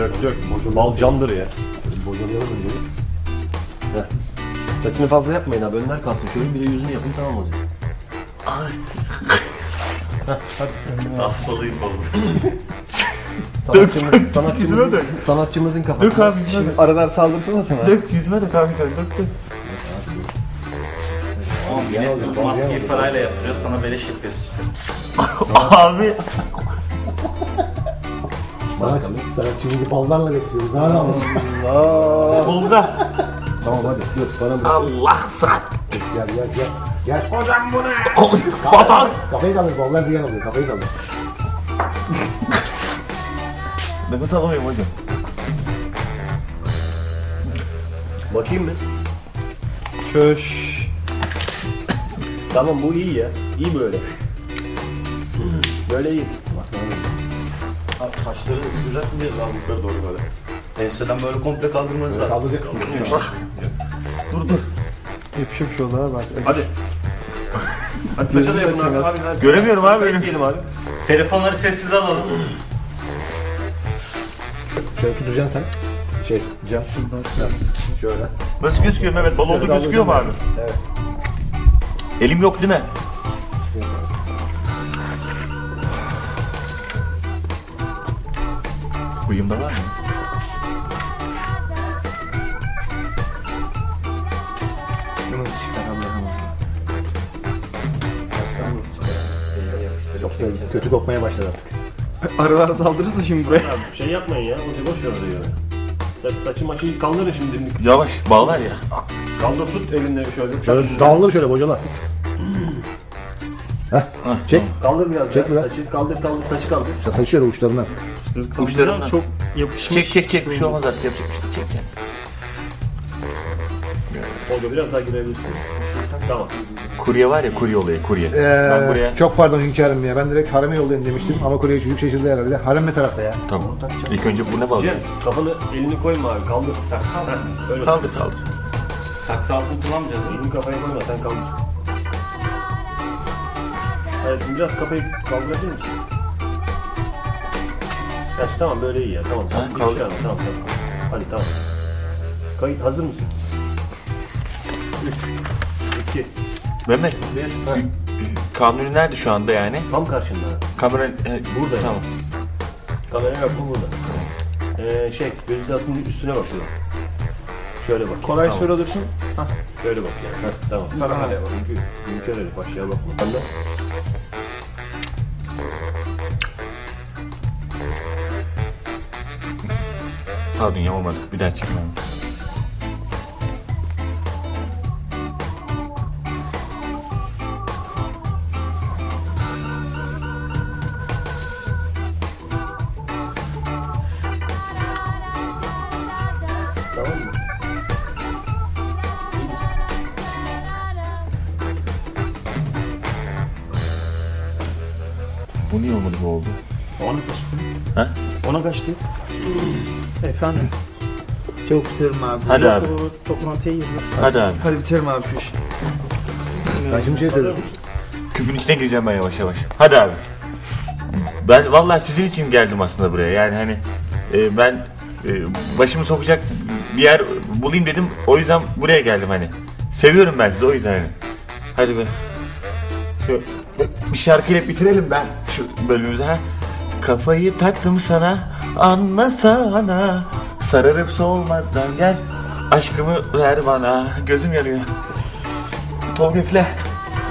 Dök dök. Bal candır ya. Bocalayalım önce. Heh. Saçını fazla yapmayın abi. Önler kalsın. Şöyle bir de yüzünü yapın tamam olacak. Hastalıyım oğlum. Sanatçımız, sanatçımızın, Yüzüme dök. sanatçımızın kafası. Dök abi yüzüme dök. Aradan saldırsana sana. Dök yüzüme dök abi sen dök dök. Tamam yine maskeyi parayla yapıyoruz. Sana beleş yapıyoruz. Abi. Sanatçı, sanatçımızı ballarla besliyoruz. Ne yapalım? Bulda. tamam hadi. Dur bana bırak. Allah saat. Gel gel gel. Gel. Hocam bu ne? Batan. Kafayı kaldır. Ballar ziyan oluyor. Kafayı kaldır. Nefes alamıyorum hocam. Bakayım mı? Köş. Tamam bu iyi ya. İyi böyle. Böyle iyi. Saçları ısıracak mıyız abi yukarı doğru böyle? Enseden böyle komple kaldırmanız lazım. Kaldıracak. Dur dur. Yapışık şuralara bak. Hadi. Hadi saça da yapın abi. Abi, hadi. Göremiyorum abi benim. Diyelim abi. Telefonları sessiz alalım. Şöyle tutacaksın sen. Şey, cam. Şöyle. Nasıl gözüküyor Mehmet? Bal oldu gözüküyor mu abi? Evet. Elim yok değil mi? Bıyığımda var mı? Nasıl çıkar Allah'ım? Çok da kötü kokmaya başladı artık. Arılar saldırırsa şimdi buraya. Abi şey yapmayın ya. O şey boş ver orayı. Saç, saçı maçı kaldırın şimdi. dimdik. Yavaş bal var ya. Kaldır tut elinde şöyle. Şöyle dağılır şöyle bocala. Heh, çek. Kaldır biraz. Çek ya. biraz. Saçı kaldır kaldır. Saçı kaldır. Sa- Saçı şöyle uçlarından. Uçlarından. çok yapışmış. Çek çek çek bir şey olmaz artık yapacak bir şey. Çek çek. Olga biraz daha girebilirsin. Tamam. Kurye var ya kurye olayı kurye. Ee, ben buraya Çok pardon hünkârım ya. Ben direkt hareme yollayayım demiştim ama kurye çocuk şaşırdı herhalde. Harem ne tarafta ya? tamam. İlk önce bu ne bağlı? Cem kafanı elini koyma abi. Kaldır. Saksı. Öyle Kaldır kaldır. Saksı altını kullanmayacağız? Elini kafaya koyma sen kaldır. Evet biraz kafayı kaldırabilir misin? Gerçi tamam böyle iyi ya tamam. Ha, Hiç kaldır. çıkarma, tamam tamam. Hadi tamam. Kayıt hazır mısın? 3 2 Mehmet 1 kanuni nerede şu anda yani? Tam karşında. Kamera e, Burada yani. Tamam. Kamera yok mu burada? Ee, şey gözü sahasının üstüne bakıyor. Şöyle bak. Koray tamam. şöyle dursun. Şöyle bak yani. Heh, tamam. Bana hadi. Mümkün. Mümkün öyle aşağıya bakma. Ben Pardon ya olmadı. Bir daha çekmem. Bu niye olmadı bu oldu? Ona kaçtı. Ha? Ona kaçtı. Efendim. Çabuk bitirelim abi. Hadi Yok, abi. o Toplantıya girdi. Hadi abi. Hadi bitirelim abi şu işi. Sen şimdi şey söylüyorsun. Küpün içine gireceğim ben yavaş yavaş. Hadi abi. Ben vallahi sizin için geldim aslında buraya. Yani hani e, ben e, başımı sokacak bir yer bulayım dedim. O yüzden buraya geldim hani. Seviyorum ben sizi o yüzden hani. Hadi be. Şu- Bir şarkıyla bitirelim ben şu bölümümüzü ha. Kafayı taktım sana anlasana Sararıp solmadan gel Aşkımı ver bana. Gözüm yanıyor. Tolga üfle